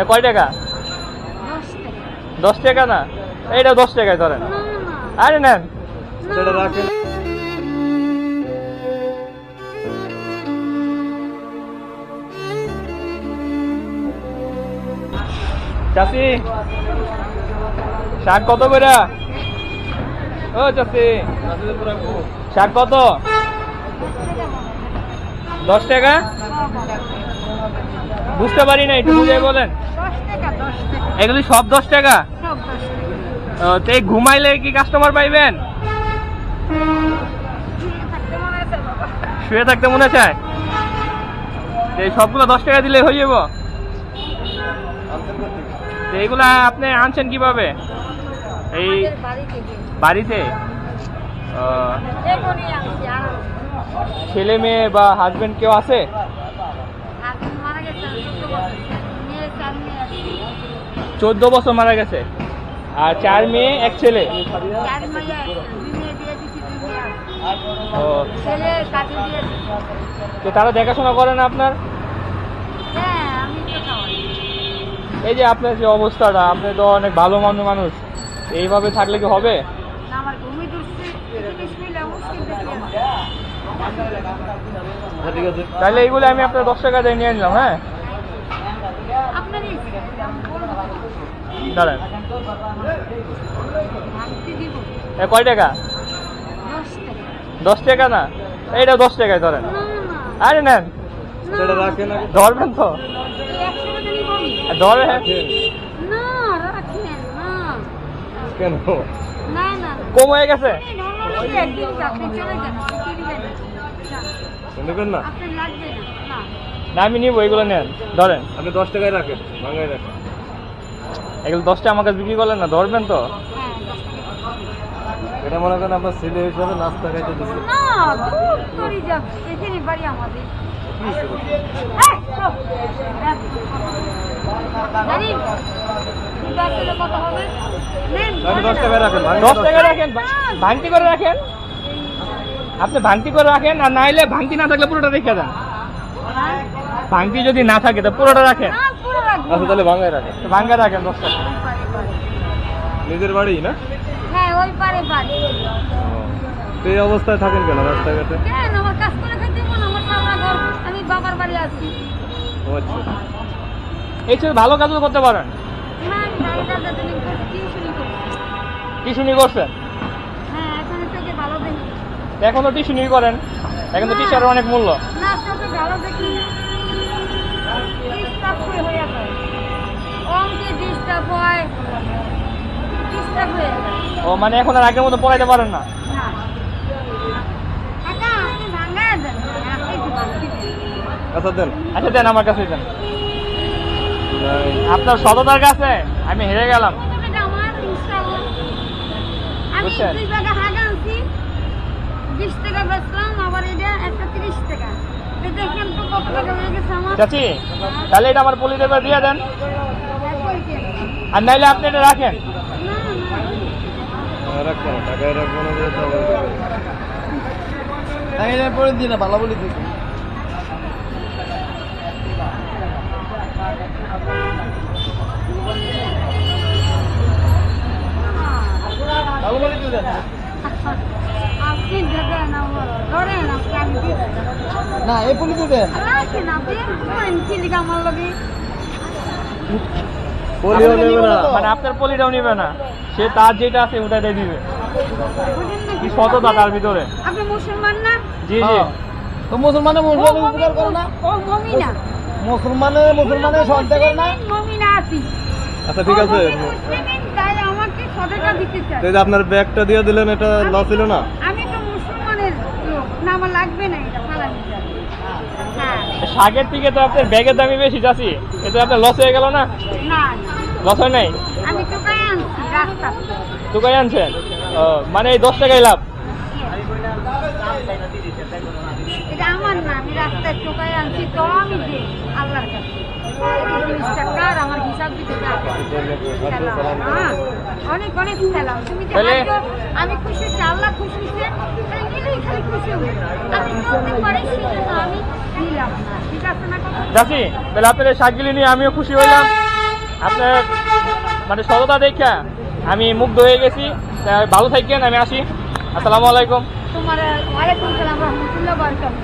এ কয় টাকা? দশ টাকা। না? এইটা দশ টাকায় ধরেন। না না। আরে নেন। রাখেন। চাষি শাক কত করে? ও চাষি শাক কত? দশ টাকা। বুঝতে পারি না একটু বুঝে বলেন। এগুলি সব দশ টাকা? তো এই ঘুমাইলে কি কাস্টমার পাইবেন? শুয়ে থাকতে মনে চায়? এই সবগুলো দশ টাকা দিলে হয়ে যাব। এইগুলা আপনি আনছেন কীভাবে? এই বাড়িতে? ছেলে মেয়ে বা হাজবেন্ড কেউ আছে এখন মারা গেছে আর চোদ্দ বছর মেয়ে চার মেয়ে আছে চোদ্দ বছর মারা গেছে। আর চার মেয়ে এক ছেলে। তো তারা দেখাশোনা করে না আপনার? হ্যাঁ এই যে আপনার যে অবস্থাটা আপনি তো অনেক ভালো মানুষ মানুষ। এইভাবে থাকলে কি হবে? তাহলে এইগুলো আমি আপনার দশ টাকা দিয়ে নিয়ে নিলাম হ্যাঁ? দাঁড়ান। কয় টাকা? দশ টাকা না? এইটা দশ টাকায় ধরেন। আরে নেন। ধরবেন তো। একশো টাকা নিব ধরে রাখেন না রাখেন না। কেন? না না কম হয়ে গেছে? নেবেন না। না আমি নিবো এগুলো নেন ধরেন। আপনি দশ টাকায় রাখেন ভাঙায় রাখেন। এগুলো দশটা আমার কাছে বিক্রি করলেন না ধরবেন তো? হ্যাঁ এটা মনে করেন আপনার ছেলে হিসাবে নাস্তা খাইতে দিচ্ছে না দূর করে এখানে বাড়ি আমাদের। ভাঙতি করে রাখেন। আপনি ভাঙতি করে রাখেন আর না হলে ভাঙতি না থাকলে পুরোটা রেখে দেন। ভাঙতি যদি না থাকে তো পুরোটা রাখেন? না পুরো রাখব আচ্ছা তাহলে ভাঙায় রাখেন। তো ভাঙ্গা রাখেন দশ টাকা। ওই পারে পারে। নিজের বাড়ি না? হ্যাঁ ওই পারে বাড়ি তো এই অবস্থায় থাকেন কেন রাস্তাঘাটে? কেন? আমার কাজ করে খাইতে মন আমার সামনা ঘর আমি বাবার বাড়ি আছি। ও আচ্ছা। এই চেয়ে ভালো কাজও করতে পারেন। না যাতে টিউশনি করছি টিউশনি করছেন? হ্যাঁ এখানে থেকে ভালো দেখি। তো এখন তো টিউশনি করেন? এখন তো টিচারের অনেক মূল্য। না চোখে ভালো দেখি ডিস্টার্ব হয়ে হয়ে যায় অঙ্কে ডিস্টার্ব হয় ডিস্টার্ব হয়ে যায় ও মানে এখন আর আগের মতো পড়াইতে পারেন না? দিন। আচ্ছা দেন। আচ্ছা দেন আমার কাছে দেন। আপনার সততার কাছে আমি হেরে গেলাম। কত টাকা আমার ইনশাআল্লাহ আমি বুঝছেন? দুই টাকা বেচলাম আবার এটা একটা তিরিশ টাকা। চাচি তাহলে এটা আমার পুলিশ করে দিয়ে দেন। আর নাইলে আপনি এটা রাখেন। না না হ্যাঁ, না এই পুলি দিবেন পলিও নেবে না। মানে আপনার পলিটাও নিবে না। সে তার যেটা আছে ওটাই দিবে। কি সততা তার ভিতরে? আপনি মুসলমান না? জি জি। হ্যাঁ। তো মুসলমানে উপকার করে না? ও মমিনা মুসলমানে মুসলমানে সহায়তা করে না? মমিনা আছি। আচ্ছা ঠিক আছে। আপনার ব্যাগটা দিয়ে দিলেন এটা লস ছিল না? আমি তো মুসলমানের লোক না আমার লাগবে না এটা। শাকের থেকে তো আপনার ব্যাগের দামই বেশি চাষি এতে আপনার লস হয়ে গেল না? লস হয় নাই? আমি তো গায়ে আনছি রাস্তা দোকানে আনছেন? মানে এই দশ টাকায় লাভ? আমার না আমি রাস্তায় টোকায় আনছি তো আমি আল্লাহর কাছে। আমার হিসাব দিতে। হ্যাঁ, অনেক অনেক তুমি আমি খুশি আল্লাহ খুশি হচ্ছে খালি খুশি আমি চলতে পারি আমি দিলাম না। ঠিক আছে না কথা? তাহলে আপনার শাকগুলি নিয়ে আমিও খুশি হইলাম। আপনার মানে সততা দেখা আমি মুগ্ধ হয়ে গেছি। ভালো থাকেন আমি আসি। আসসালামু আলাইকুম। তোমার ওয়ালাইকুম সালাম রহমতুল্লাহ বরকাত